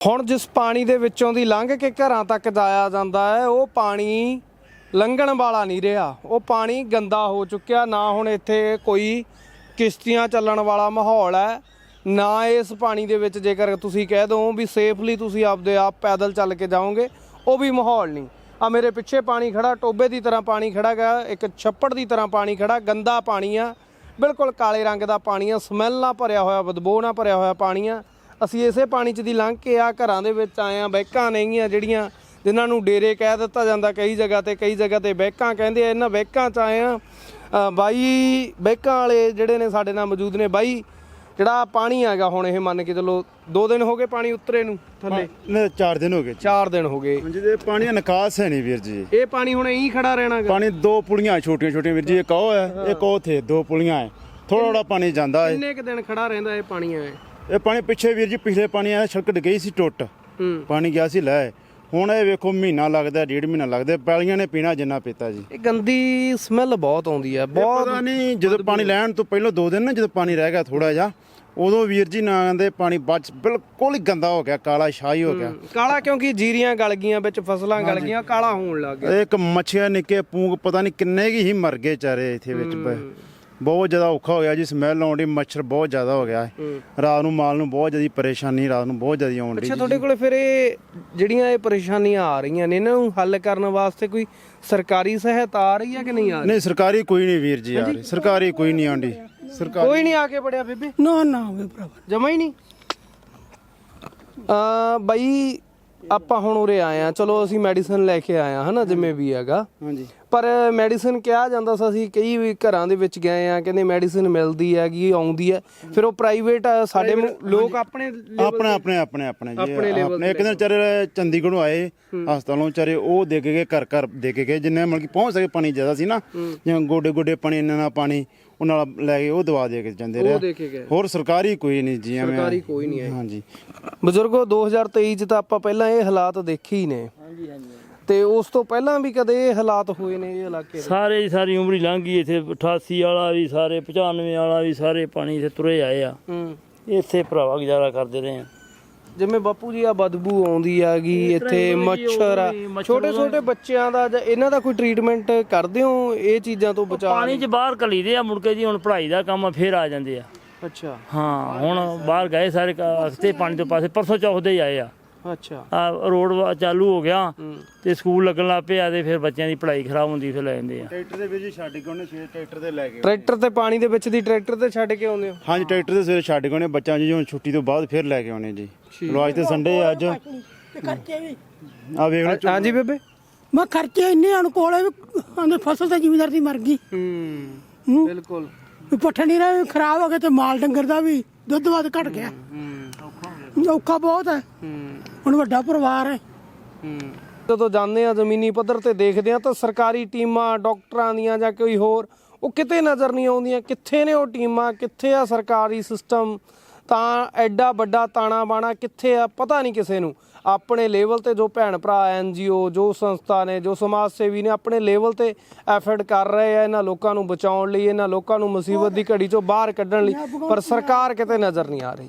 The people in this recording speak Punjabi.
ਹੁਣ ਜਿਸ ਪਾਣੀ ਦੇ ਵਿੱਚੋਂ ਦੀ ਲੰਘ ਕੇ ਘਰਾਂ ਤੱਕ ਜਾਇਆ ਜਾਂਦਾ ਹੈ, ਉਹ ਪਾਣੀ ਲੰਘਣ ਵਾਲਾ ਨਹੀਂ ਰਿਹਾ। ਉਹ ਪਾਣੀ ਗੰਦਾ ਹੋ ਚੁੱਕਿਆ। ਨਾ ਹੁਣ ਇੱਥੇ ਕੋਈ ਕਿਸ਼ਤੀਆਂ ਚੱਲਣ ਵਾਲਾ ਮਾਹੌਲ ਹੈ, ਨਾ ਇਸ ਪਾਣੀ ਦੇ ਵਿੱਚ ਜੇਕਰ ਤੁਸੀਂ ਕਹਿ ਦੋ ਵੀ ਸੇਫਲੀ ਤੁਸੀਂ ਆਪਦੇ ਆਪ ਪੈਦਲ ਚੱਲ ਕੇ ਜਾਓਗੇ, ਉਹ ਵੀ ਮਾਹੌਲ ਨਹੀਂ। ਆ ਮੇਰੇ ਪਿੱਛੇ ਪਾਣੀ ਖੜਾ ਟੋਬੇ ਦੀ ਤਰ੍ਹਾਂ ਪਾਣੀ ਖੜਾ ਗਾ ਇੱਕ ਛੱਪੜ ਦੀ ਤਰ੍ਹਾਂ ਪਾਣੀ ਖੜਾ ਗੰਦਾ ਪਾਣੀ ਆ। ਬਿਲਕੁਲ ਕਾਲੇ ਰੰਗ ਦਾ ਪਾਣੀ ਆ ਸਮੈਲ ਨਾਲ ਭਰਿਆ ਹੋਇਆ, ਬਦਬੂ ਨਾਲ ਭਰਿਆ ਹੋਇਆ ਪਾਣੀ ਆ। ਅਸੀਂ ਇਸੇ ਪਾਣੀ 'ਚ ਦੀ ਲੰਘ ਕੇ ਆ ਘਰਾਂ ਦੇ ਵਿੱਚ ਆਏ ਆ ਬੈਕਾਂ ਨੇਗੀਆਂ ਜਿਹੜੀਆਂ ਜਿਨ੍ਹਾਂ ਨੂੰ ਡੇਰੇ ਕਹਿ ਦਿੱਤਾ ਜਾਂਦਾ ਕਈ ਜਗ੍ਹਾ ਤੇ ਕਈ ਜਗ੍ਹਾ ਤੇ ਬੈਕਾਂ ਕਹਿੰਦੇ ਆ ਇਹਨਾਂ ਬੈਕਾਂ 'ਚ ਆਏ ਆ। ਬਾਈ ਬੈਕਾਂ ਵਾਲੇ ਜਿਹੜੇ ਨੇ ਸਾਡੇ ਨਾਲ ਮੌਜੂਦ ਨੇ ਬਾਈ ਜਿਹੜਾ ਪਾਣੀ ਆਗਾ ਹੁਣ ਇਹ ਮੰਨ ਕੇ ਚੱਲੋ 2 ਦਿਨ ਹੋ ਗਏ ਪਾਣੀ ਉਤਰੇ ਨੂੰ ਥੱਲੇ? ਨੇ 4 ਦਿਨ ਹੋ ਗਏ 4 ਦਿਨ ਹੋ ਗਏ। ਤੇ ਪਾਣੀ ਦਾ ਨਿਕਾਸ ਹੈ ਨਹੀਂ ਵੀਰ ਜੀ। ਇਹ ਪਾਣੀ ਹੁਣ ਇਹੀ ਖੜਾ ਰਹਿਣਾਗਾ। ਪਾਣੀ ਦੋ ਪੁਲੀਆਂ ਛੋਟੀਆਂ ਛੋਟੀਆਂ ਵੀਰ ਜੀ ਇੱਕ ਉਹ ਹੈ ਇੱਕ ਉਹ ਥੇ ਦੋ ਪੁਲੀਆਂ ਹੈ। ਥੋੜਾ ਥੋੜਾ ਪਾਣੀ ਜਾਂਦਾ ਹੈ। ਕਿੰਨੇ ਕ ਦਿਨ ਖੜਾ ਰਹਿੰਦਾ ਇਹ ਪਾਣੀ ਐ? ਇਹ ਪਾਣੀ ਪਿੱਛੇ ਵੀਰ ਜੀ ਪਿਛਲੇ ਪਾਣੀ ਆਇਆ ਸੜਕ ਗਈ ਸੀ ਟੁੱਟ। ਪਾਣੀ ਗਿਆ ਸੀ ਲੈ। ਹੁਣ ਇਹ ਵੇਖੋ ਮਹੀਨਾ ਲੱਗਦਾ ਡੇਢ ਮਹੀਨਾ ਲੱਗਦਾ ਪੈਲੀਆਂ ਨੇ ਪੀਣਾ ਜਿੰਨਾ ਪੀਤਾ ਜੀ। ਇਹ ਗੰਦੀ ਸਮੈਲ ਬਹੁਤ ਆਉਂਦੀ ਹੈ ਬਹੁਤ ਪਤਾ ਨਹੀਂ ਜਦੋਂ ਪਾਣੀ ਲੈਣ ਤੋਂ ਪਹਿਲਾਂ ਦੋ ਦਿਨ ਨਾ ਜਦੋਂ ਪਾਣੀ ਰਹਿ ਗਿਆ ਥੋੜਾ ਜਿਹਾ ਉਦੋਂ ਵੀਰ ਜੀ ਨਾ ਆਂਦੇ ਪਾਣੀ ਬਚ ਬਿਲਕੁਲ ਹੀ ਗੰਦਾ ਹੋ ਗਿਆ ਕਾਲਾ ਸ਼ਾਹੀ ਹੋ ਗਿਆ। ਕਾਲਾ ਕਿਉਂਕਿ ਜੀਰੀਆਂ ਗਲ ਗਈਆਂ ਵਿੱਚ ਫਸਲਾਂ ਗਲ ਗਈਆਂ ਕਾਲਾ ਹੋਣ ਲੱਗ ਗਿਆ। ਇੱਕ ਮੱਛੀਆਂ ਨਿੱਕੇ ਪੂੰਗ ਪਤਾ ਨਹੀਂ ਕਿੰਨੇ ਕੀ ਹੀ ਮਰ ਗਏ ਚਾਰੇ ਇੱਥੇ ਵਿੱਚ ਬਹੁਤ ਜ਼ਿਆਦਾ ਔਖਾ ਹੋ ਗਿਆ ਜੀ ਸਮੈਲ ਆਉਣ ਦੀ ਮੱਛਰ ਬਹੁਤ ਜ਼ਿਆਦਾ ਹੋ ਗਿਆ। ਹੈ। ਰਾਤ ਨੂੰ ਮਾਲ ਨੂੰ ਬਹੁਤ ਜ਼ਿਆਦਾ ਪਰੇਸ਼ਾਨੀ ਰਾਤ ਨੂੰ ਬਹੁਤ ਜ਼ਿਆਦਾ ਆਉਣ ਦੀ ਅੱਛਾ ਤੁਹਾਡੇ ਕੋਲੇ ਫਿਰ ਇਹ ਜਿਹੜੀਆਂ ਇਹ ਪਰੇਸ਼ਾਨੀਆਂ ਆ ਰਹੀਆਂ ਨੇ ਇਹਨਾਂ ਨੂੰ ਹੱਲ ਕਰਨ ਵਾਸਤੇ ਕੋਈ ਸਰਕਾਰੀ ਸਹਾਇਤਾ ਆ ਰਹੀ ਹੈ ਕਿ ਨਹੀਂ ਆ ਰਹੀ? ਨਹੀਂ ਸਰਕਾਰੀ ਕੋਈ ਨਹੀਂ ਵੀਰ ਜੀ ਆ ਰਹੀ ਸਰਕਾਰੀ ਕੋਈ ਨਹੀਂ ਆਉਂਦੀ। ਸਰਕਾਰ ਕੋਈ ਨਹੀਂ ਆ ਕੇ ਬੜਿਆ ਬੇਬੇ? ਨਾ ਨਾ ਹੋਵੇ ਭਰਾਵਾ। ਜਮਾ ਹੀ ਨਹੀਂ? ਆ ਬਾਈ ਆਪਾਂ ਹੁਣ ਉਰੇ ਆਏ ਆ ਚਲੋ ਅਸੀਂ ਮੈਡੀਸਨ ਲੈ ਕੇ ਆਏ ਆ ਹਨਾ ਜਿਵੇਂ ਵੀ ਹੈਗਾ। ਹਾਂਜੀ। ਪਰ ਮੈਡੀਸਨ ਕਿਹਾ ਜਾਂਦਾ ਸੀ ਅਸੀਂ ਕਈ ਵੀ ਘਰਾਂ ਦੇ ਵਿੱਚ ਗਏ ਆ ਕਹਿੰਦੇ ਮੈਡੀਸਨ ਮਿਲਦੀ ਹੈਗੀ ਆਉਂਦੀ ਹੈ। ਫਿਰ ਉਹ ਪ੍ਰਾਈਵੇਟ ਸਾਡੇ ਲੋਕ ਆਪਣੇ ਆਪਣੇ ਆਪਣੇ ਆਪਣੇ ਆਪਣੇ ਜੀ ਆਪਣੇ ਇੱਕ ਦਿਨ ਚਾਰੇ ਚੰਡੀਗੜ੍ਹੋਂ ਆਏ ਹਸਪਤਾਲੋਂ ਚਾਰੇ ਉਹ ਦੇ ਕੇ ਗਏ ਘਰ ਘਰ ਦੇ ਕੇ ਗਏ ਜਿੰਨੇ ਮਤਲਬ ਕਿ ਪਹੁੰਚ ਸਕੇ ਪਾਣੀ ਜ਼ਿਆਦਾ ਸੀ ਨਾ ਜਿਵੇਂ ਗੋਡੇ ਗੋਡੇ ਪਾਣੀ ਇੰਨਾ ਨਾ ਪਾਣੀ ਉਹ ਨਾਲ ਲੈ ਕੇ ਉਹ ਦਵਾ ਦੇ ਕੇ ਜਾਂਦੇ ਰਹੇ। ਹੋਰ ਸਰਕਾਰੀ ਕੋਈ ਨਹੀਂ ਜੀ ਐਵੇਂ ਸਰਕਾਰੀ ਕੋਈ ਨਹੀਂ ਹੈ ਹਾਂਜੀ। ਬਜ਼ੁਰਗੋ 2023 ਚ ਤਾਂ ਆਪਾਂ ਪਹਿਲਾਂ ਇਹ ਹਾਲਾਤ ਦੇਖੇ ਹੀ ਨੇ। ਹਾਂਜੀ ਹਾਂਜੀ। ਤੇ ਉਸ ਤੋਂ ਪਹਿਲਾਂ ਵੀ ਕਦੇ ਇਹ ਹਾਲਾਤ ਹੋਏ ਨੇ ਇਹ ਇਲਾਕੇ ਦੇ? ਸਾਰੇ ਦੀ ਸਾਰੀ ਉਮਰ ਹੀ ਲੰਘ ਗਈ ਇੱਥੇ 88 ਵਾਲਾ ਵੀ ਸਾਰੇ 95 ਵਾਲਾ ਵੀ ਸਾਰੇ ਪਾਣੀ ਇੱਥੇ ਤੁਰੇ ਆਏ ਆ। ਹੂੰ। ਇੱਥੇ ਭਰਾਵਾ ਗੁਜ਼ਾਰਾ ਕਰਦੇ ਰਹੇ ਆ। ਜਿਵੇਂ ਬਾਪੂ ਜੀ ਆ ਬਦਬੂ ਆਉਂਦੀ ਹੈਗੀ ਇੱਥੇ ਮੱਛਰ ਆ। ਛੋਟੇ ਛੋਟੇ ਬੱਚਿਆਂ ਦਾ ਜਾਂ ਇਹਨਾਂ ਦਾ ਕੋਈ ਟ੍ਰੀਟਮੈਂਟ ਕਰਦੇ ਹੋ ਇਹ ਚੀਜ਼ਾਂ ਤੋਂ ਬਚਾਅ ਪਾਣੀ 'ਚ ਬਾਹਰ ਘਲੀਦੇ ਆ ਮੁੜ ਕੇ ਜੀ ਹੁਣ ਪੜ੍ਹਾਈ ਦਾ ਕੰਮ ਆ ਫੇਰ ਆ ਜਾਂਦੇ ਆ। ਅੱਛਾ। ਹਾਂ ਹੁਣ ਬਾਹਰ ਗਏ ਸਾਰੇ ਅਖਤੇ ਪਾਣੀ ਤੋਂ ਪਾਸੇ ਪਰਸੋਂ ਚੌਥ ਹੀ ਆਏ ਆ। ਅੱਛਾ। ਆ ਰੋਡ ਵਾ- ਚਾਲੂ ਹੋ ਗਿਆ ਤੇ ਸਕੂਲ ਲੱਗਣ ਲੱਗ ਪਿਆ ਤੇ ਫਿਰ ਬੱਚਿਆਂ ਦੀ ਪੜ੍ਹਾਈ ਖਰਾਬ ਹੁੰਦੀ ਫਿਰ ਲੈ ਜਾਂਦੇ ਆ। ਟਰੈਕਟਰ ਦੇ ਵਿੱਚ ਛੱਡ ਕੇ ਉਹਨੇ ਸਵੇਰ ਟਰੈਕਟਰ ਤੇ ਲੈ ਗਏ ਟਰੈਕਟਰ ਤੇ ਪਾਣੀ ਦੇ ਵਿੱਚ ਦੀ ਟਰੈਕਟਰ ਤੇ ਛੱਡ ਕੇ ਆਉਂਦੇ ਹੋ? ਹਾਂਜੀ ਟਰੈਕਟਰ ਦੇ ਸਵੇਰੇ ਛੱਡ ਕੇ ਉਹਨੇ ਬੱਚਾ ਜੀ ਹੁਣ ਛੁੱਟੀ ਤੋਂ ਬਾਅਦ ਫਿਰ ਲੈ ਕੇ ਆਉਣੇ ਜੀ। ਲੋ ਅੱਜ ਤੇ ਸੰਡੇ ਆ ਅੱਜ। ਤੇ ਖਰਚੇ ਵੀ। ਆ ਵੇਖ ਲਓ ਹਾਂਜੀ ਬੇਬੇ। ਮੈਂ ਖਰਚੇ ਇੰਨੇ ਅਨੁਕੂਲ ਹੈ ਵੀ ਆਂਦੇ ਫਸਲ ਤਾਂ ਜ਼ਿਮੀਦਾਰ ਦੀ ਮਰ ਗਈ। ਹੂੰ ਹੂੰ। ਬਿਲਕੁਲ। ਵੀ ਪੱਠੇ ਨਹੀਂ ਰਹੇ ਖਰਾਬ ਹੋ ਗਏ ਤੇ ਮਾਲ ਡੰਗਰ ਦਾ ਵੀ ਦੁੱਧ ਵੱਧ ਘਟ ਗਿਆ। ਹੂੰ। ਔਖਾ ਬਹੁਤ ਹੈ। ਹੂੰ। ਹੁਣ ਵੱਡਾ ਪਰਿਵਾਰ ਹੈ। ਹੂੰ ਜਦੋਂ ਜਾਂਦੇ ਆ ਜ਼ਮੀਨੀ ਪੱਧਰ ਤੇ ਦੇਖਦੇ ਆ ਤਾਂ ਸਰਕਾਰੀ ਟੀਮਾਂ ਡਾਕਟਰਾਂ ਦੀਆਂ ਜਾਂ ਕੋਈ ਹੋਰ ਉਹ ਕਿਤੇ ਨਜ਼ਰ ਨਹੀਂ ਆਉਂਦੀਆਂ। ਕਿੱਥੇ ਨੇ ਉਹ ਟੀਮਾਂ? ਕਿੱਥੇ ਆ ਸਰਕਾਰੀ ਸਿਸਟਮ ਤਾਂ ਐਡਾ ਵੱਡਾ ਤਾਣਾ ਬਾਣਾ ਕਿੱਥੇ ਆ? ਪਤਾ ਨਹੀਂ ਕਿਸੇ ਨੂੰ। ਆਪਣੇ ਲੈਵਲ ਤੇ ਜੋ ਭੈਣ ਭਰਾ ਐਨਜੀਓ ਜੋ ਸੰਸਥਾ ਨੇ ਜੋ ਸਮਾਜ ਸੇਵੀ ਨੇ ਆਪਣੇ ਲੈਵਲ ਤੇ ਐਫਰਟ ਕਰ ਰਹੇ ਆ ਇਹਨਾਂ ਲੋਕਾਂ ਨੂੰ ਬਚਾਉਣ ਲਈ ਇਹਨਾਂ ਲੋਕਾਂ ਨੂੰ ਮੁਸੀਬਤ ਦੀ ਘੜੀ ਚੋਂ ਬਾਹਰ ਕੱਢਣ ਲਈ। ਪਰ ਸਰਕਾਰ ਕਿਤੇ ਨਜ਼ਰ ਨਹੀਂ ਆ ਰਹੀ।